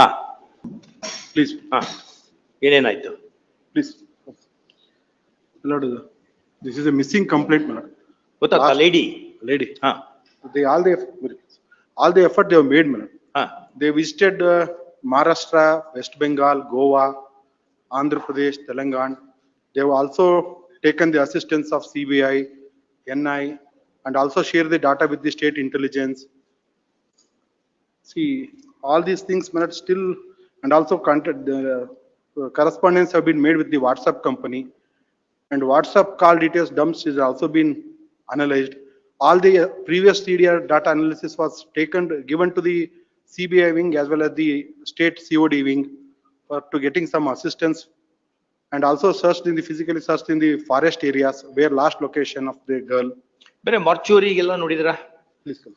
ಹಾ Please, ಹಾ ಏನೇನಾಯ್ತು please. My Lord, this is a missing complaint, my lord. ಗೊತ್ತಾಗ್ತಾ ಲೇಡಿ Lady, ಹಾ they, all the, all the effort they have made, my lord. ಹಾ They visited uh, Maharashtra, West Bengal, Goa, Andhra Pradesh, Telangana. They have also taken the assistance of CBI, NI, and also share the data with the state intelligence. See, all these things, my lord, still, and also contact, the uh, correspondence have been made with the WhatsApp company. And WhatsApp call details dumps is also been analyzed. All the uh, previous CDR data analysis was taken, given to the CBI wing as well as the state COD wing for to getting some assistance. And also searched in the, physically searched in the forest areas where last location of the girl. ಬೇರೆ ಮಾರ್ಚೂರಿಗೆಲ್ಲ ನೋಡಿದ್ರಾ Please come.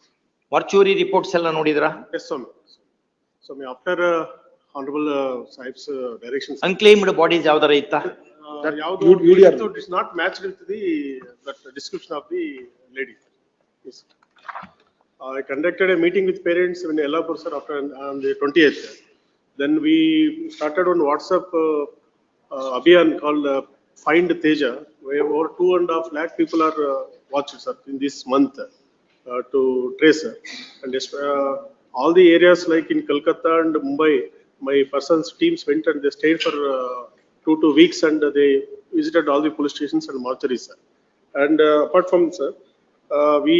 ಮಾರ್ಚೂರಿ reports ಎಲ್ಲ ನೋಡಿದ್ರಾ Yes, Swami. Swami, after uh, Honorable uh, Sahib's uh, directions. Unclaimed bodies ಯಾವ್ದಾರ ಇತ್ತ uh, That ಯಾವ್ದು is not matched with the, that description of the lady. Yes. I conducted a meeting with parents in Yellapur, sir, after, on the twentieth. Then we started on WhatsApp, uh, uh, Abhiyan called uh, Find Teja, where over two and a half lakh people are uh, watched, sir, in this month uh, to trace. And uh, all the areas like in Kolkata and Mumbai, my person's teams went and they stayed for uh, two, two weeks and they visited all the police stations and mortuaries, sir. And uh, apart from, sir, uh, we,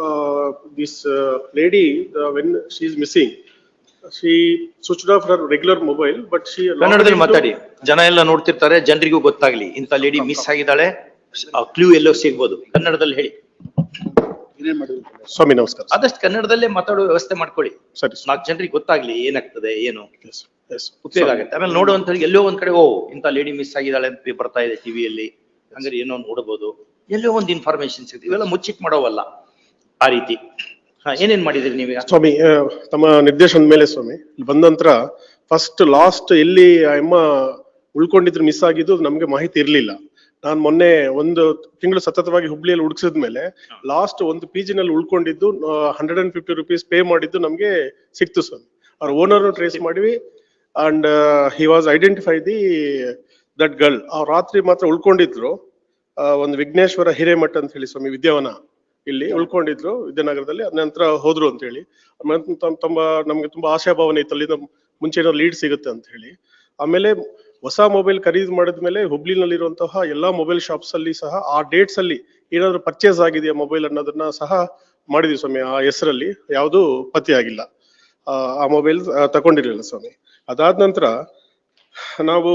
uh, this uh, lady, uh, when she is missing, she switched off her regular mobile, but she. ಕನ್ನಡದಲ್ಲಿ ಮಾತಾಡಿ ಜನ ಎಲ್ಲ ನೋಡ್ತಿರ್ತಾರೆ ಜನರಿಗೂ ಗೊತ್ತಾಗ್ಲಿ ಇಂಥ lady miss ಆಗಿದ್ದಾಳೆ clue ಎಲ್ಲೋ ಸಿಗ್ಬೋದು ಕನ್ನಡದಲ್ಲಿ ಹೇಳಿ? ಸ್ವಾಮಿ ನಮಸ್ಕಾರ ಆದಷ್ಟು ಕನ್ನಡದಲ್ಲೇ ಮಾತಾಡೋ ವ್ಯವಸ್ಥೆ ಮಾಡ್ಕೊಳ್ಳಿ. ಸರಿ ನಾಲ್ಕು ಜನರಿಗೆ ಗೊತ್ತಾಗ್ಲಿ ಏನಾಗ್ತದೆ ಏನು? ಉಪಯೋಗ ಆಗುತ್ತೆ. ಆಮೇಲೆ ನೋಡುವಂತ ಎಲ್ಲೋ ಒಂದ್ ಕಡೆ ಓ ಇಂತ ಲೇಡಿ ಮಿಸ್ ಆಗಿದ್ದಾಳೆ ಅಂತ ಬರ್ತಾ ಇದೆ ಟಿವಿಯಲ್ಲಿ ಹಂಗಾರೆ ಏನೋ ನೋಡಬಹುದು ಎಲ್ಲೋ ಒಂದ್ ಇನ್ಫಾರ್ಮೇಶನ್ ಸಿಗುತ್ತೆ. ಇವೆಲ್ಲ ಮುಚ್ಚಿಟ್ ಮಾಡೋವಲ್ಲ. ಆ ರೀತಿ. ಹಾ ಏನೇನ್ ಮಾಡಿದ್ರಿ ನೀವು ಸ್ವಾಮಿ ತಮ್ಮ ನಿರ್ದೇಶನದ ಮೇಲೆ ಸ್ವಾಮಿ ಇಲ್ಲಿ ಬಂದ ನಂತರ ಫಸ್ಟ್ ಲಾಸ್ಟ್ ಎಲ್ಲಿ ಅಮ್ಮ ಉಳ್ಕೊಂಡಿದ್ರು ಮಿಸ್ ಆಗಿದ್ದು ನಮ್ಗೆ ಮಾಹಿತಿ ಇರ್ಲಿಲ್ಲ. ನಾನ್ ಮೊನ್ನೆ ಒಂದು ತಿಂಗಳು ಸತತವಾಗಿ ಹುಬ್ಳಿಯಲ್ಲಿ ಹುಡುಕಿಸಿದ ಮೇಲೆ ಲಾಸ್ಟ್ ಒಂದು ಪಿ ನಲ್ಲಿ ಉಳ್ಕೊಂಡಿದ್ದು hundred and fifty rupees pay ಮಾಡಿದ್ದು ನಮ್ಗೆ ಸಿಕ್ತು ಸ್ವಾಮಿ. ಅವ್ರ ಓನರ್ ಟ್ರೇಸ್ ಮಾಡಿವಿ and he was identify the that girl ಅವ್ರು ರಾತ್ರಿ ಮಾತ್ರ ಉಳ್ಕೊಂಡಿದ್ರು. ಒಂದು ವಿಘ್ನೇಶ್ವರ ಹಿರೇಮಠ ಅಂತ ಹೇಳಿ ಸ್ವಾಮಿ ವಿದ್ಯಾವನ ಇಲ್ಲಿ ಉಳ್ಕೊಂಡಿದ್ರು ವಿದ್ಯಾನಗರದಲ್ಲಿ. ಅದ ನಂತರ ಹೋದ್ರು ಅಂತ ಹೇಳಿ. ತುಂಬಾ ನಮ್ಗೆ ತುಂಬಾ ಆಶಾಭಾವನೆ ಇತ್ತು. ಅಲ್ಲಿಂದ ಮುಂಚೆ ಏನೋ ಲೀಡ್ ಸಿಗುತ್ತೆ ಅಂತ ಹೇಳಿ. ಆಮೇಲೆ ಹೊಸ ಮೊಬೈಲ್ ಖರೀದಿ ಮಾಡಿದ್ಮೇಲೆ ಹುಬ್ಳಿನಲ್ಲಿರುವಂತಹ ಎಲ್ಲಾ ಮೊಬೈಲ್ ಶಾಪ್ಸ್ ಅಲ್ಲಿ ಸಹ ಆ ಡೇಟ್ಸ್ ಅಲ್ಲಿ ಏನಾದ್ರು ಪರ್ಚೇಸ್ ಆಗಿದೆಯಾ ಮೊಬೈಲ್ ಅನ್ನೋದನ್ನ ಸಹ ಮಾಡಿದ್ವಿ ಸ್ವಾಮಿ, ಆ ಹೆಸರಲ್ಲಿ. ಯಾವುದು ಪತ್ತೆಯಾಗಿಲ್ಲ ಆ ಮೊಬೈಲ್ ತಗೊಂಡಿರಲಿಲ್ಲ ಸ್ವಾಮಿ. ಅದಾದ ನಂತರ ನಾವು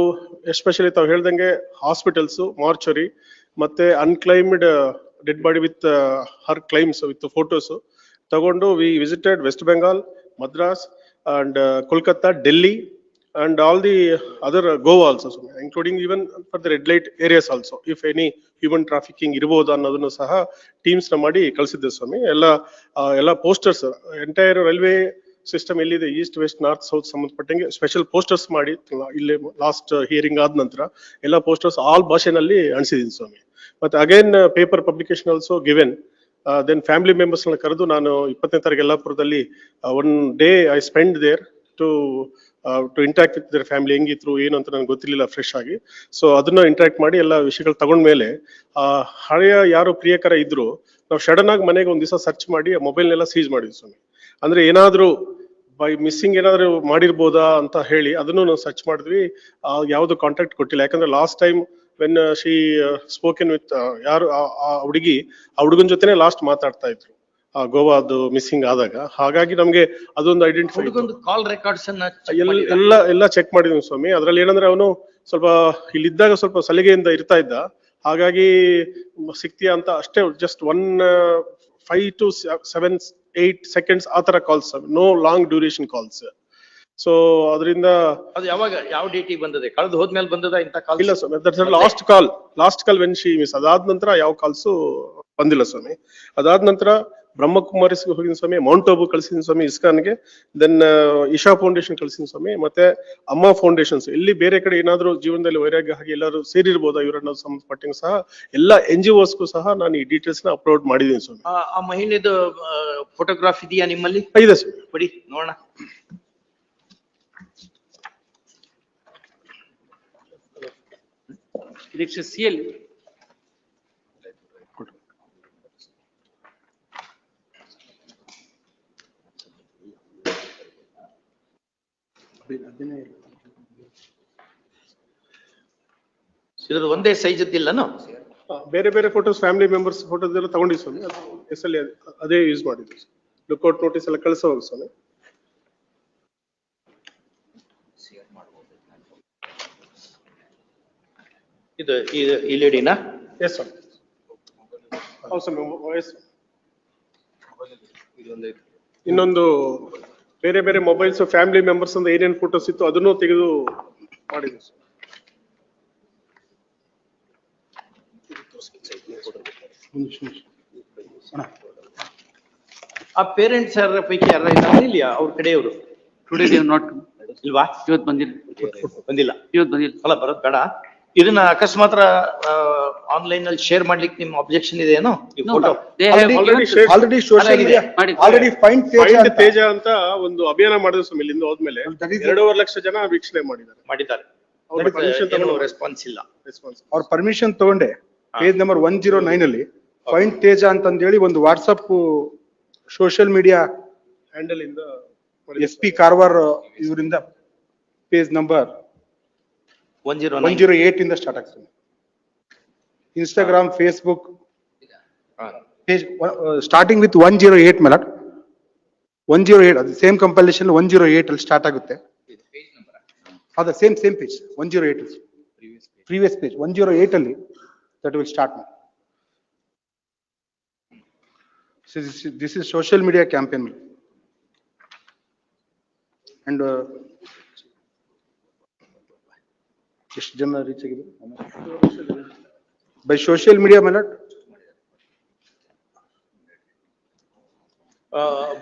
ಎಸ್ಪೆಷಲಿ ತಾವು ಹೇಳ್ದಂಗೆ ಹಾಸ್ಪಿಟಲ್ಸ್ ಮಾರ್ಚರಿ ಮತ್ತೆ unclaimed dead body with her claims with photos ತಗೊಂಡು we visited West Bengal Madras and Kolkata Delhi and all the other Goa also including even for the red light areas also if any human trafficking ಇರ್ಬೋದು ಅನ್ನೋದನ್ನು ಸಹ ಟೀಮ್ಸ್ನ ಮಾಡಿ ಕಳಿಸಿದ್ದೆ ಸ್ವಾಮಿ. ಎಲ್ಲ ಎಲ್ಲ ಪೋಸ್ಟರ್ಸ್ ಎಂಟೈರ್ ರೈಲ್ವೆ ಸಿಸ್ಟಮ್ ಎಲ್ಲಿದೆ? ಈಸ್ಟ್ ವೆಸ್ಟ್ ನಾರ್ತ್ ಸೌತ್ ಸಂಬಂಧಪಟ್ಟಂಗೆ ಸ್ಪೆಷಲ್ ಪೋಸ್ಟರ್ಸ್ ಮಾಡಿ ಇಲ್ಲಿ ಲಾಸ್ಟ್ ಹಿಯರಿಂಗ್ ಆದ ನಂತರ ಎಲ್ಲ ಪೋಸ್ಟರ್ಸ್ ಆಲ್ ಭಾಷೆನಲ್ಲಿ ಅಣಿಸಿದೀನಿ ಸ್ವಾಮಿ. ಮತ್ತೆ again paper publication also given then family ಮೆಂಬರ್ಸ್ನ ಕರೆದು ನಾನು ಇಪ್ಪತ್ತನೇ ತಾರೀಕು ಯಲ್ಲಾಪುರದಲ್ಲಿ one day I spend there to to interact with their family ಹೆಂಗಿದ್ರು ಏನು ಅಂತ ನನಗೆ ಗೊತ್ತಿರಲಿಲ್ಲ ಫ್ರೆಶ್ ಆಗಿ. ಸೊ ಅದನ್ನ ಇಂಟ್ರಾಕ್ಟ್ ಮಾಡಿ ಎಲ್ಲ ವಿಷಯಗಳು ತಗೊಂಡ್ಮೇಲೆ ಆ ಹಳೆಯ ಯಾರು ಪ್ರಿಯಕರ ಇದ್ರು ನಾವು ಸಡನ್ ಆಗಿ ಮನೆಗೆ ಒಂದ್ ದಿವಸ ಸರ್ಚ್ ಮಾಡಿ ಮೊಬೈಲ್ನೆಲ್ಲ ಸೀಜ್ ಮಾಡಿದ್ವಿ ಸ್ವಾಮಿ. ಅಂದ್ರೆ ಏನಾದ್ರೂ ಬೈ ಮಿಸ್ಸಿಂಗ್ ಏನಾದ್ರು ಮಾಡಿರ್ಬೋದಾ ಅಂತ ಹೇಳಿ ಅದನ್ನು ನಾವು ಸರ್ಚ್ ಮಾಡಿದ್ವಿ. ಆ, ಯಾವ್ದು ಕಾಂಟ್ಯಾಕ್ಟ್ ಕೊಟ್ಟಿಲ್ಲ. ಯಾಕಂದ್ರೆ last time when she spoken with ಯಾರು ಆ ಆ ಹುಡುಗಿ ಆ ಹುಡುಗನ ಜೊತೆನೆ ಲಾಸ್ಟ್ ಮಾತಾಡ್ತಾ ಇದ್ರು. ಆ ಗೋವಾದು ಮಿಸ್ಸಿಂಗ್ ಆದಾಗ ಹಾಗಾಗಿ ನಮ್ಗೆ ಅದೊಂದು ಐಡೆಂಟಿಫೈ ಒಂದು ಕಾಲ್ ರೆಕಾರ್ಡ್ಸ್ ಅನ್ನ check ಎಲ್ಲ ಮಾಡಿದ್ರಾ? ಎಲ್ಲ ಎಲ್ಲ ಚೆಕ್ ಮಾಡಿದ್ವಿ ಸ್ವಾಮಿ. ಅದ್ರಲ್ಲಿ ಏನಂದ್ರೆ ಅವನು ಸ್ವಲ್ಪ ಇಲ್ಲಿದ್ದಾಗ ಸ್ವಲ್ಪ ಸಲಿಗೆಯಿಂದ ಇರ್ತಾ ಇದ್ದ. ಹಾಗಾಗಿ ಸಿಗ್ತೀಯಾ ಅಂತ ಅಷ್ಟೇ just one five two seven eight seconds ಆ ತರ calls no long duration calls so ಅದರಿಂದ ಅದು ಯಾವಾಗ ಯಾವ ಡೇಟಿಗೆ ಬಂದದೆ? ಕಳೆದು ಹೋದ್ಮೇಲೆ ಬಂದದ ಇಂತ ಕಾಲ್ ಇಲ್ಲ ಸ್ವಾಮಿ that's last call last call when she miss ಅದಾದ ನಂತರ ಯಾವ ಕಾಲ್ಸು ಬಂದಿಲ್ಲ ಸ್ವಾಮಿ. ಅದಾದ ನಂತರ ಬ್ರಹ್ಮಕುಮಾರಿಸ್ಗೆ ಹೋಗಿನ ಸ್ವಾಮಿ ಮೌಂಟ್ ಅಬು ಕಳಿಸಿದ ಸ್ವಾಮಿ ಇಸ್ಕಾನ್ಗೆ ದೆನ್ ಇಶಾ ಫೌಂಡೇಶನ್ ಕಳಿಸಿದ ಸ್ವಾಮಿ ಮತ್ತೆ ಅಮ್ಮ ಫೌಂಡೇಶನ್ಸ್ ಇಲ್ಲಿ ಬೇರೆ ಕಡೆ ಏನಾದರೂ ಜೀವನದಲ್ಲಿ ವೈರಾಗ್ಯ ಹಾಗೆ ಎಲ್ಲರೂ ಸೇರಿರ್ಬೋದಾ? ಇವರನ್ನ ಸಂಬಂಧಪಟ್ಟಂಗೆ ಸಹ ಎಲ್ಲ ಎನ್ ಜಿ ಓಸ್ಗೂ ಸಹ ನಾನು ಈ ಡೀಟೇಲ್ಸ್ನ ಅಪ್ಲೋಡ್ ಮಾಡಿದ್ದೀನಿ ಸ್ವಾಮಿ. ಆ ಮಹಿಳೆದು ಫೋಟೋಗ್ರಾಫ್ ಇದೆಯಾ ನಿಮ್ಮಲ್ಲಿ? ಇದೆ ಸ್ವಾಮಿ ಬಿಡಿ ನೋಡೋಣ. ಸಿ is ಒಂದೇ ಸೈಜ್ ಇಲ್ಲನೋ ಬೇರೆ ಬೇರೆ ಫೋಟೋಸ್ ಫ್ಯಾಮಿಲಿ ಮೆಂಬರ್ಸ್ ಫೋಟೋಸ್ ಎಲ್ಲ ತಗೊಂಡಿ ಸ್ವಾಮಿ. ಅದೇ ಯೂಸ್ ಮಾಡಿದ್ವಿ ಲುಕ್ಔಟ್ ನೋಟಿಸ್ ಎಲ್ಲ ಕಳ್ಸೋವಾಗ ಸ್ವಾಮಿ. ಇದು ಇದು ಈ ಲೇಡಿನಾ ಎಸ್ ಸ್ವಾಮಿ ಹೌದು ಸ್ವಾಮಿ ಇನ್ನೊಂದು ಬೇರೆ ಬೇರೆ ಮೊಬೈಲ್ಸ್ ಫ್ಯಾಮಿಲಿ ಮೆಂಬರ್ಸ್ ಅಂತ ಏನೇನು ಫೋಟೋಸ್ ಇತ್ತು ಅದನ್ನು ತೆಗೆದು ಮಾಡಿದ್ವಿ. ಆ ಪೇರೆಂಟ್ಸ್ ಯಾರ ಪೈಕಿ ಯಾರ ಇಲ್ಲಿಯಾ ಅವ್ರ ಕಡೆಯವರು ಟುಡೇ ನಾಟ್. ಇಲ್ವಾ ಇವತ್ ಬಂದಿಲ್ಲ. ಬಂದಿಲ್ಲ ಇವತ್ ಬಂದಿಲ್ಲ. ಅಲ್ಲ ಬರೋದ್ ಬೇಡ ಇದನ್ನ ಅಕಸ್ಮಾತ್ ಆನ್ಲೈನ್ ಅಲ್ಲಿ ಶೇರ್ ಮಾಡ್ಲಿಕ್ಕೆ ನಿಮ್ ಅಬ್ಜೆಕ್ಷನ್ ಏನೋ ಈ ಫೋಟೋ media, ಮಾಡಿ. already find Teja Find ಅಂತ. ತೇಜ ಅಂತ ಒಂದು ಅಭಿಯಾನ ಮಾಡಿದ್ರು ಸ್ವಾಮಿ ಇಲ್ಲಿಂದ ಹೋದ್ಮೇಲೆ. ಎರಡೂವರೆ ಲಕ್ಷ ಜನ ವೀಕ್ಷಣೆ ಮಾಡಿದ್ದಾರೆ. ಮಾಡಿದ್ದಾರೆ. ರೆಸ್ಪಾನ್ಸ್ ಇಲ್ಲ. ರೆಸ್ಪಾನ್ಸ್ ಅವ್ರ ಪರ್ಮಿಷನ್ ತಗೊಂಡೆ. Page number one zero nine ಅಲ್ಲಿ ಫೈಂಡ್ ತೇಜ ಅಂತಂದೇಳಿ ಒಂದು ವಾಟ್ಸಪ್ ಸೋಷಿಯಲ್ ಮೀಡಿಯಾ ಹ್ಯಾಂಡಲ್ ಇಂದ ಎಸ್ ಪಿ ಕಾರವಾರ್ ಇವರಿಂದ page number one zero one zero eight ಇಂದ ಸ್ಟಾರ್ಟ್ ಆಗ್ತದೆ. Instagram Facebook starting with one zero eight ಮೇಲೆ. ಒನ್ ಜೀರೋ ಏಟ್ ಅದು same compilation one zero eight ಅಲ್ಲಿ ಸ್ಟಾರ್ಟ್ ಆಗುತ್ತೆ. ಅದ same same page one zero eight previous page one zero eight ಅಲ್ಲಿ that will start this is social media campaign and ಎಷ್ಟು ಜನ reach ಆಗಿದೆ by social media ಮೇಲೆ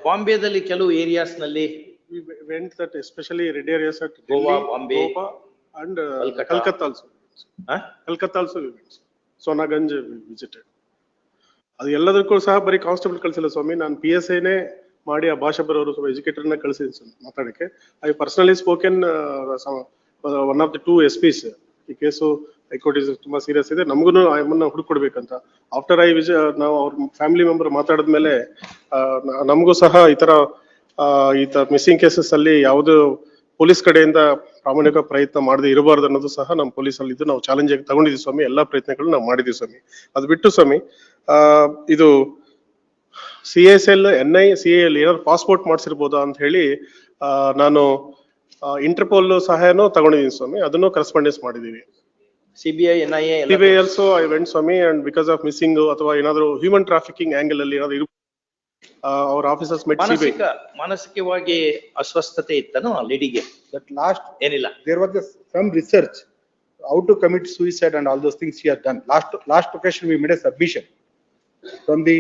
ಬಾಂಬೆದಲ್ಲಿ ಕೆಲವು ಏರಿಯಾಸ್ನಲ್ಲಿ We went that especially red areas at Goa, Delhi, Bombay, Goa and uh, Kolkata. Kolkata also. ಆ? Kolkata also we went. Sonaganj we visited. ಅದು ಎಲ್ಲದಕ್ಕೂ ಸಹ ಬರೀ ಕಾನ್ಸ್ಟೇಬಲ್ ಕಳಿಸಿಲ್ಲ ಸ್ವಾಮಿ ನಾನು ಪಿ ಎಸ್ ಐನೇ ಮಾಡಿ ಆ ಭಾಷೆ ಬರೋರು ಸ್ವಲ್ಪ ಎಜುಕೇಟರ್ನ ನ ಕಳ್ಸಿದ್ದೀನಿ ಸರ್ ಮಾತಾಡಕ್ಕೆ I personally spoken one of the two S Ps ಈ ಕೇಸು ಹೈಕೋರ್ಟ್ ಇಸ್ ತುಂಬಾ ಸೀರಿಯಸ್ ಇದೆ. ನಮಗೂ ಅವನ್ನ ಹುಡುಕೊಡ್ಬೇಕಂತ ಆಫ್ಟರ್ ಐ ವಿಜ ನಾವು ಅವ್ರ ಫ್ಯಾಮಿಲಿ ಮೆಂಬರ್ ಮಾತಾಡಿದ್ಮೇಲೆ ಆ, ನಮಗೂ ಸಹ ಈ ತರ ಈ ತರ ಮಿಸ್ಸಿಂಗ್ ಕೇಸಸ್ ಅಲ್ಲಿ ಯಾವುದು ಪೊಲೀಸ್ ಕಡೆಯಿಂದ ಪ್ರಾಮಾಣಿಕ ಪ್ರಯತ್ನ ಮಾಡದೆ ಇರಬಾರ್ದು ಅನ್ನೋದು ಸಹ ನಮ್ಮ ಪೊಲೀಸ್ ಅಲ್ಲಿ ಇದು ನಾವು ಚಾಲೆಂಜ್ ಆಗಿ ತಗೊಂಡಿದ್ದೀವಿ ಸ್ವಾಮಿ. ಎಲ್ಲಾ ಪ್ರಯತ್ನಗಳು ನಾವು ಮಾಡಿದ್ವಿ ಸ್ವಾಮಿ. ಅದು ಬಿಟ್ಟು ಸ್ವಾಮಿ ಇದು C S L N I C L ಏನಾದ್ರು ಪಾಸ್ಪೋರ್ಟ್ ಮಾಡಿಸಿರ್ಬೋದಾ ಅಂತ ಹೇಳಿ ನಾನು ಇಂಟರ್ಪೋಲ್ ಸಹಾಯನೂ ತಗೊಂಡಿದ್ದೀನಿ ಸ್ವಾಮಿ. ಅದನ್ನು ಕರೆಸ್ಪಾಂಡೆನ್ಸ್ ಮಾಡಿದ್ದೀವಿ C B I also I went Swami and because of missing ಅಥವಾ ಏನಾದರೂ ಹ್ಯೂಮನ್ ಟ್ರಾಫಿಕಿಂಗ್ ಆಂಗಲ್ ಅಲ್ಲಿ ಏನಾದರೂ ಅವ್ರ ಆಫೀಸರ್ಸ್ ಮೆಟ್ ಸಿ ಮಾನಸಿಕವಾಗಿ ಅಸ್ವಸ್ಥತೆ ಇತ್ತನೋ ಲೇಡಿಗೆ ಬಟ್ ಲಾಸ್ಟ್ ಏನಿಲ್ಲ. There was some research how to commit suicide and all those things you her done last last location we made a submission from the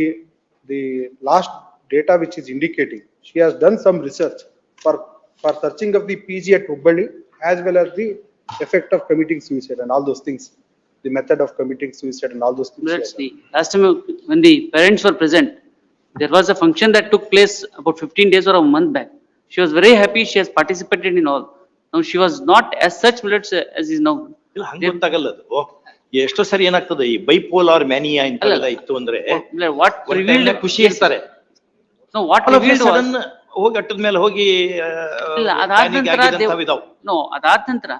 last data which is indicating she has done some research for for searching of the PG at Hubballi as well as the effect of committing suicide and all those things. The method of committing suicide and all those things. Let's see. That's done. the, last time when the parents were present, there was a function that took place about fifteen days or a month back. She was very happy, she has participated in all. Now, she was not as such bullets as is now. ಇಲ್ಲ ಹಂಗ ಗೊತ್ತಾಗಲ್ಲ ಅದು ಎಷ್ಟೋ ಸರಿ ಏನಾಗ್ತದೆ ಈ bipolar mania ಅಲ್ಲ. ಇತ್ತು ಅಂದ್ರೆ What ಒಂದ್ revealed. time ಖುಷಿ ಇರ್ತಾರೆ No, what revealed was. ಹೋಗಿ ಅಟ್ಟದ ಮೇಲೆ ಹೋಗಿ ಇಲ್ಲ, ಅದಾದ ನಂತರ. No, ಅದಾದ ನಂತರ,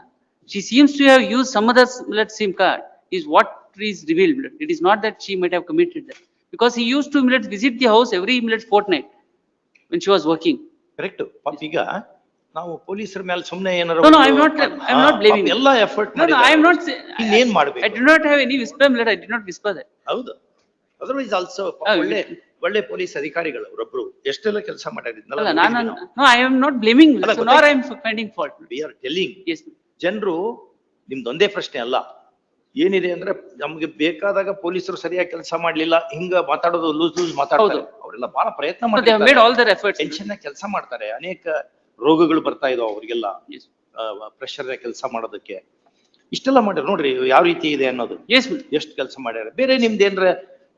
she seems to have used some other millet SIM card is what is revealed. It is not that she might have committed that. Because he used to millet visit the house every millet fortnight when she was working. correct ಪಾಪ ಈಗ ನಾವು ಪೊಲೀಸರ ಮೇಲೆ ಸುಮ್ನೆ ಏನಾರ ಒಂದು- I'm not- I'm ಹಾ, not blaming ಪಾಪ ಎಲ್ಲ effort I am not saying. ಇನ್ನೇನ್ ಮಾಡ್ಬೇಕು do not have any whisper millet, I did not whisper that. ಹೌದು ಅದರ್ವೈಸ್ ಆಲ್ಸೋ ಒಳ್ಳೆ ಒಳ್ಳೆ ಪೊಲೀಸ್ ಅಧಿಕಾರಿಗಳು ಅವರೊಬ್ರು ಎಷ್ಟೆಲ್ಲ ಕೆಲಸ ಮಾಡಿದ್ನಲ್ಲ ನಾನು, no I am not blaming we are telling Yes, ಜನರು ನಿಮ್ದೊಂದೇ ಪ್ರಶ್ನೆ ಅಲ್ಲ. ಏನಿದೆ ಅಂದ್ರೆ ನಮ್ಗೆ ಬೇಕಾದಾಗ ಪೊಲೀಸರು ಸರಿಯಾಗಿ ಕೆಲಸ ಮಾಡ್ಲಿಲ್ಲ ಹಿಂಗ ಮಾತಾಡೋದು ಲೂಸ್ ಲೂಸ್ ಮಾತಾಡೋದು. ಅವರೆಲ್ಲ ಬಹಳ ಪ್ರಯತ್ನ ಮಾಡ್ತಾರೆ. ಟೆನ್ಷನ್ ಕೆಲಸ ಮಾಡ್ತಾರೆ. ಅನೇಕ ರೋಗಗಳು ಬರ್ತಾ ಇದಾವ ಅವ್ರಿಗೆಲ್ಲ. ಪ್ರೆಷರ್ ಕೆಲಸ ಮಾಡೋದಕ್ಕೆ. ಇಷ್ಟೆಲ್ಲ ಮಾಡ್ಯಾರ ನೋಡ್ರಿ ಯಾವ ರೀತಿ ಇದೆ ಅನ್ನೋದು. ಎಷ್ಟು ಕೆಲಸ ಮಾಡ್ಯಾರ. ಬೇರೆ ನಿಮ್ದು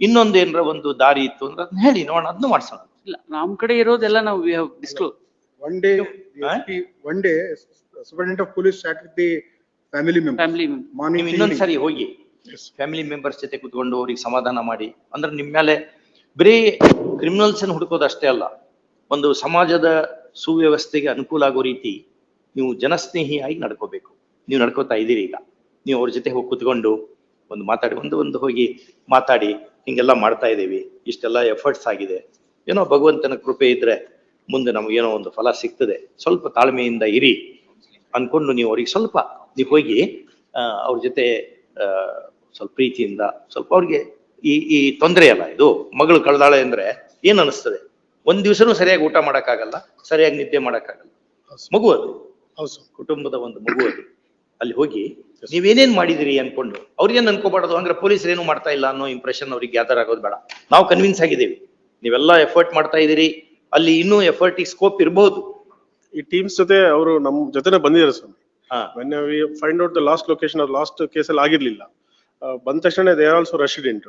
ಏನರ ಒಂದು ದಾರಿ ಇತ್ತು ಅಂದ್ರೆ ಅದನ್ನ ಹೇಳಿ ನೋಡೋಣ ಅದನ್ನು ಮಾಡ್ಸೋಣ ಇಲ್ಲ ನಮ್ ಕಡೆ ಇರೋದೆಲ್ಲ ನಾವು we have disclose. One day, the Huh? SP one day, superintendent of police sat with the family members. Family. Morning ನೀವು to ಇನ್ನೊಂದ್ evening. ಸರಿ ಹೋಗಿ ಫ್ಯಾಮಿಲಿ ಮೆಂಬರ್ಸ್ ಜೊತೆ ಕುತ್ಕೊಂಡು ಅವ್ರಿಗೆ ಸಮಾಧಾನ ಮಾಡಿ ಅಂದ್ರೆ ನಿಮ್ ಮೇಲೆ ಬರೀ ಕ್ರಿಮಿನಲ್ಸ್ ಅನ್ನು ಹುಡುಕೋದಷ್ಟೇ ಅಲ್ಲ ಒಂದು ಸಮಾಜದ ಸುವ್ಯವಸ್ಥೆಗೆ ಅನುಕೂಲ ಆಗೋ ರೀತಿ ನೀವು ಜನಸ್ನೇಹಿಯಾಗಿ ನಡ್ಕೋಬೇಕು ನೀವು ನಡ್ಕೋತಾ ಇದ್ದೀರಿ ಈಗ ನೀವು ಅವ್ರ ಜೊತೆ ಹೋಗಿ ಕುತ್ಕೊಂಡು ಒಂದು ಮಾತಾಡಿ ಒಂದು ಒಂದು ಹೋಗಿ ಮಾತಾಡಿ ಹಿಂಗೆಲ್ಲ ಮಾಡ್ತಾ ಇದ್ದೀವಿ. ಇಷ್ಟೆಲ್ಲ ಎಫರ್ಟ್ಸ್ ಆಗಿದೆ. ಏನೋ ಭಗವಂತನ ಕೃಪೆ ಇದ್ರೆ ಮುಂದೆ ನಮಗೇನೋ ಒಂದು ಫಲ ಸಿಗ್ತದೆ. ಸ್ವಲ್ಪ ತಾಳ್ಮೆಯಿಂದ ಇರಿ ಅನ್ಕೊಂಡು ನೀವು ಅವ್ರಿಗೆ ಸ್ವಲ್ಪ ನೀವು ಹೋಗಿ ಅವ್ರ ಜೊತೆ ಸ್ವಲ್ಪ ಪ್ರೀತಿಯಿಂದ ಸ್ವಲ್ಪ ಅವ್ರಿಗೆ ಈ ಈ ತೊಂದರೆ ಅಲ್ಲ ಇದು. ಮಗಳು ಕಳ್ದಾಳೆ ಅಂದ್ರೆ ಏನ್ ಅನಿಸ್ತದೆ? ಒಂದ್ ದಿವ್ಸನೂ ಸರಿಯಾಗಿ ಊಟ ಮಾಡಕ್ಕಾಗಲ್ಲ ಸರಿಯಾಗಿ ನಿದ್ದೆ ಮಾಡಕ್ಕಾಗಲ್ಲ. ಮಗು ಅದು. ಕುಟುಂಬದ ಒಂದು ಮಗು ಅದು. ಅಲ್ಲಿ ಹೋಗಿ ನೀವೇನೇನ್ ಮಾಡಿದಿರಿ ಅನ್ಕೊಂಡು? ಅವ್ರಿಗೇನ್ ಅನ್ಕೋಬಾರ್ದು? ಅಂದ್ರೆ ಪೊಲೀಸರು ಏನು ಮಾಡ್ತಾ ಇಲ್ಲ ಅನ್ನೋ ಇಂಪ್ರೆಷನ್ ಅವ್ರಿಗೆ ಗ್ಯಾದರ್ ಆಗೋದು ಬೇಡ. ನಾವು ಕನ್ವಿನ್ಸ್ ಆಗಿದ್ದೀವಿ. ನೀವೆಲ್ಲ ಎಫರ್ಟ್ ಮಾಡ್ತಾ ಇದ್ದೀರಿ. ಅಲ್ಲಿ ಇನ್ನೂ ಎಫರ್ಟ್ ಸ್ಕೋಪ್ ಇರಬಹುದು ಈ ಟೀಮ್ಸ್ ಜೊತೆ ಅವರು ನಮ್ಮ ಜೊತೆನೆ ಬಂದಿದ್ದಾರೆ ಸ್ವಾಮಿ. When we find out the last location ಅವ್ರ ಲಾಸ್ಟ್ ಕೇಸಲ್ಲಿ ಆಗಿರ್ಲಿಲ್ಲ. ಬಂದ ತಕ್ಷಣ ದೇ ಆರ್ ಆಲ್ಸೋ ರೆಸಿಡೆಂಟ್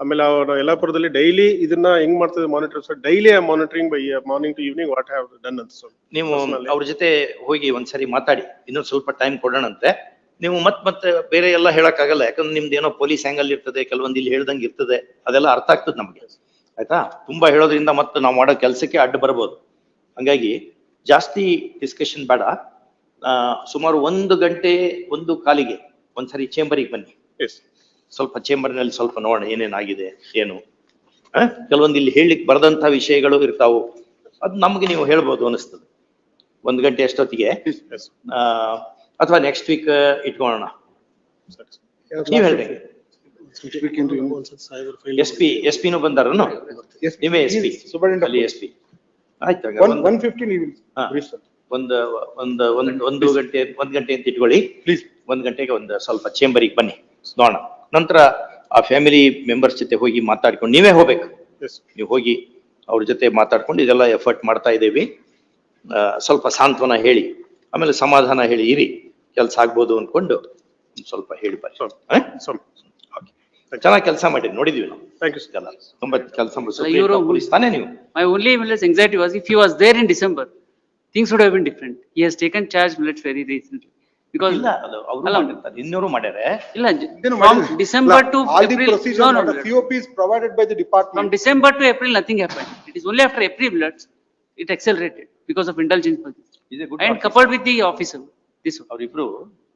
ಆಮೇಲೆ ಅವ್ರು ಯಲ್ಲಾಪುರದಲ್ಲಿ ಡೈಲಿ ಇದನ್ನ ಹೆಂಗ್ ಮಾಡ್ತದೆ monitor sir daily monitoring by morning to evening what have done ಅಂತ ನೀವು. ಅವ್ರ ಜೊತೆ ಹೋಗಿ ಒಂದ್ಸರಿ ಮಾತಾಡಿ. ಇನ್ನೊಂದು ಸ್ವಲ್ಪ ಟೈಮ್ ಕೊಡೋಣಂತೆ. ನೀವು ಮತ್ ಮತ್ತೆ ಬೇರೆ ಎಲ್ಲ ಹೇಳಕ್ಕಾಗಲ್ಲ. ಯಾಕಂದ್ರೆ ನಿಮ್ದು ಏನೋ ಪೊಲೀಸ್ ಆ್ಯಂಗಲ್ ಇರ್ತದೆ ಕೆಲವೊಂದು ಇಲ್ಲಿ ಹೇಳ್ದಂಗೆ ಇರ್ತದೆ ಅದೆಲ್ಲ ಅರ್ಥ ಆಗ್ತದೆ ನಮ್ಗೆ. ಆಯ್ತಾ? ತುಂಬಾ ಹೇಳೋದ್ರಿಂದ ಮತ್ತೆ ನಾವು ಮಾಡೋ ಕೆಲಸಕ್ಕೆ ಅಡ್ಡ ಬರ್ಬೋದು. ಹಂಗಾಗಿ ಜಾಸ್ತಿ ಡಿಸ್ಕಷನ್ ಬೇಡ. ಸುಮಾರು ಒಂದು ಗಂಟೆ ಒಂದು ಕಾಲಿಗೆ ಒಂದ್ಸರಿ ಚೇಂಬರಿಗೆ ಬನ್ನಿ. ಎಸ್ ಸ್ವಲ್ಪ ಚೇಂಬರ್ನಲ್ಲಿ ಸ್ವಲ್ಪ ನೋಡೋಣ ಏನೇನಾಗಿದೆ ಏನು? ಕೆಲವೊಂದು ಇಲ್ಲಿ ಹೇಳಲಿಕ್ಕೆ ಬರದಂತ ವಿಷಯಗಳು ಇರ್ತಾವು. ಅದ್ ನಮ್ಗೆ ನೀವು ಹೇಳ್ಬೋದು ಅನಿಸ್ತದೆ. ಒಂದ್ ಗಂಟೆ ಅಷ್ಟೊತ್ತಿಗೆ. ಆ, ಅಥವಾ ನೆಕ್ಸ್ಟ್ ವೀಕ್ ಇಟ್ಕೊಳ್ಳೋಣ. ಸರಿ Yeah, ನೀವ್ ಹೇಳ್ರಿ ಎಸ್ ಪಿ ಎಸ್ ಪಿನೂ ನೀವೇ ಎಸ್ ಪಿ ಅಲ್ಲಿ. ಎಸ್ ಪಿ ಆಯ್ತು ಒಂದ್-. ಒಂದು ಒಂದು ಒಂದ್ ಒಂದು ಗಂಟೆ ಒಂದ್ ಗಂಟೆ ಅಂತ ಇಟ್ಕೊಳ್ಳಿ. ಪ್ಲೀಸ್ ಒಂದ್ ಗಂಟೆಗೆ ಒಂದು ಸ್ವಲ್ಪ ಚೇಂಬರಿಗೆ ಬನ್ನಿ. ನೋಡೋಣ. ನಂತರ ಆ ಫ್ಯಾಮಿಲಿ ಮೆಂಬರ್ಸ್ ಜೊತೆ ಹೋಗಿ ಮಾತಾಡ್ಕೊಂಡು ನೀವೇ ಹೋಗ್ಬೇಕು. ನೀವು ಹೋಗಿ ಅವ್ರ ಜೊತೆ ಮಾತಾಡ್ಕೊಂಡು ಇದೆಲ್ಲ ಎಫರ್ಟ್ ಮಾಡ್ತಾ ಇದ್ದೀವಿ. ಸ್ವಲ್ಪ ಸಾಂತ್ವನ ಹೇಳಿ. ಆಮೇಲೆ ಸಮಾಧಾನ ಹೇಳಿ ಇರಿ. ಕೆಲಸ ಆಗ್ಬೋದು ಅನ್ಕೊಂಡು ಸ್ವಲ್ಪ ಹೇಳಿ ಬರ್ರಿ. ಚೆನ್ನಾಗಿ ಕೆಲಸ ಮಾಡಿರಿ ನೋಡಿದೀವಿ ನಾವು ಥ್ಯಾಂಕ್ ಯು ಎಲ್ಲ ತುಂಬಾ ಕೆಲಸ ಪೊಲೀಸ್ ತಾನೇ ನೀವು My only millet anxiety was if he was there in December, things would have been different. He has taken charge millet very recently. Because, ಇಲ್ಲ ಅದು ಅವರು ಅಲ್ಲ. ಮಾಡಿರ್ತಾರೆ ಇನ್ನೂರು ಮಾಡ್ಯಾರೆ ಇಲ್ಲ, Then from madam, December to All the April, procedure, no, no, the. COP is provided by the From department. December to April, nothing happened. It is only after April millets, it accelerated because of indulgence. budget. Is a good And officer. coupled with the officer, one. ಅವರಿಬ್ರು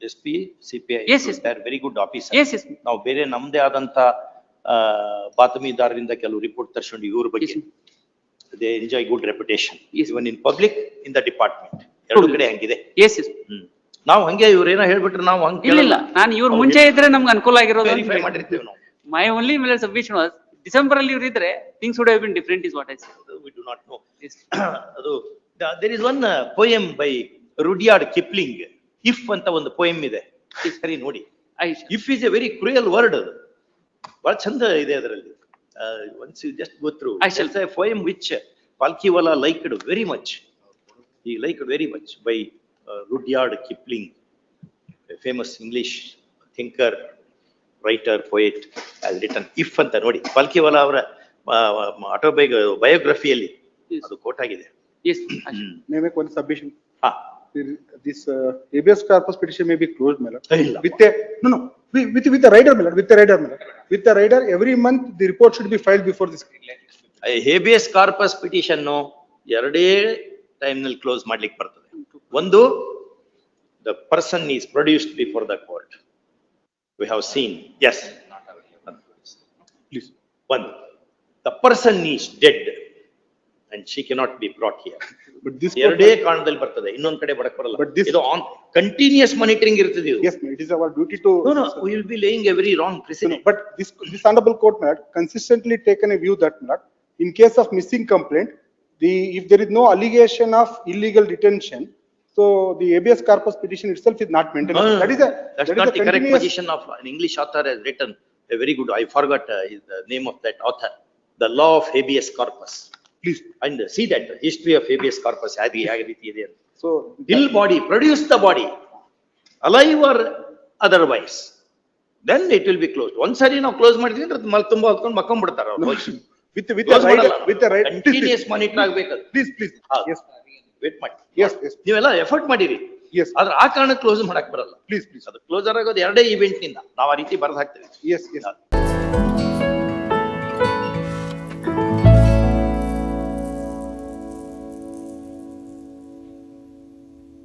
S P C P I Yes, yes. Very good officer S S ನಾವು ಬೇರೆ ನಮ್ದೇ ಆದಂತ ಆ, ಬಾತಮಿದಾರರಿಂದ ಕೆಲವು report ತರ್ಸ್ಕೊಂಡು ಇವ್ರ ಬಗ್ಗೆ Yes. They enjoy good reputation Yes. Even in public in the department ಎರಡು ಕಡೆ ಹಂಗಿದೆ ಎಸ್ ಎಸ್ ಹ್ಮ್ ನಾವು ಹಂಗೆ ಇವ್ರೇನೋ ಹೇಳ್ಬಿಟ್ರೆ ನಾವು ಹಂಗೆ ಇಲ್ಲ, ಇಲ್ಲ, ನಾನು ಇವ್ರು ಮುಂಚೆ ಇದ್ರೆ ನಮ್ಗೆ ಅನುಕೂಲ ಆಗಿರೋದು. ವೆರಿಫೈ. ಮಾಡಿರ್ತೀವಿ ನಾವು ಮೈ ಓನ್ಲಿ ಮೇಲೆ ಸಬ್ಮಿಷನ್ ವಾಸ್ ಡಿಸೆಂಬರ್ ಅಲ್ಲಿ ಇವ್ರು ಇದ್ರೆ, things would have been different is what I. We do not know ಅದು there is one poem by Rudyard Kipling if ಅಂತ ಒಂದು ಪೋಯಮ್ ಇದೆ. ಸರಿ ನೋಡಿ. If is a very cruel word ಅದು ಬಹಳ ಚಂದ ಇದೆ ಅದರಲ್ಲಿ. Once you just go through I shall- say poem which Palkhivala liked very much ಈ liked very much by Rudyard Kipling famous English thinker writer poet as return if ಅಂತ ನೋಡಿ. ಪಾಲ್ಕಿವಾಲಾ ಅವರ ಆಟೋಬಯೋಗ್ರಫಿಯಲ್ಲಿ. ಅದು ಕೋಟ್ ಆಗಿದೆ. One submission? ಹಾ. This uh, habeas corpus petition may be closed, my lord. ಇಲ್ಲ. With a, no, no, with, with with the rider, my lord, with the rider, my lord. With the rider, every month, the report should be filed before this. Habeas corpus petition ಎರಡೇ time ನಲ್ಲಿ close ಮಾಡ್ಲಿಕ್ಕೆ ಬರ್ತದೆ ಒಂದು the person is produced before the court we have seen as Please. Once the person is dead And she cannot be brought here But this. ಎರಡೇ ಕಾರಣದಲ್ಲಿ ಬರ್ತದೆ ಇನ್ನೊಂದ್ ಕಡೆ ಬರಕ್ ಬರಲ್ಲ But this- ಇದು ಆನ್ ಕಂಟಿನ್ಯೂಸ್ ಮಾನಿಟರಿಂಗ್ ಇರ್ತದೆ ಇದು Yes, ma'am, it is our duty to. No, no, we will be laying a very wrong No, no, precedent. But this, this honorable court, my lord, consistently taken a view that, my lord, in case of missing complaint, the, if there is no allegation of illegal detention, So the habeas corpus petition itself is not maintained. No, no, That is a, That's that is not a the correct continuous. position of, an English author has written, a very good, I forgot uh, his- the name of that author. The law of habeas corpus. Please and see that history of habeas corpus ಯಾವ ರೀತಿ ಇದೆ ಅಂತ. So till body produce the body alive or otherwise then it will be close ಒಂದ್ ಸಾರಿ ನಾವು close ಮಾಡಿದ್ವಿ ಅಂದ್ರೆ ಮಲ್ ತುಂಬಾ ಹೊತ್ಕೊಂಡು ಮಕ್ಕಂ ಬಿಡ್ತಾರ ವಿತ್ ವಿತ್ ಕಂಟಿನ್ಯೂಸ್ ಆಗ್ಬೇಕು ಪ್ಲೀಸ್ ಪ್ಲೀಸ್ ವೇಟ್ ಮಾಡಿ. ಎಸ್ ಎಸ್ ನೀವೆಲ್ಲ ಎಫರ್ಟ್ ಮಾಡಿರಿ. ಎಸ್ ಆದ್ರೆ ಆ ಕಾರಣ ಕ್ಲೋಸ್ ಮಾಡಕ್ ಬರಲ್ಲ. ಪ್ಲೀಸ್ ಪ್ಲೀಸ್ ಅದು ಕ್ಲೋಸ್ ಆಗೋದು ಎರಡೇ ಇವೆಂಟ್ನಿಂದ. ನಾವು ಆ ರೀತಿ ಬರ್ದ ಹಾಕ್ತೇವೆ. S S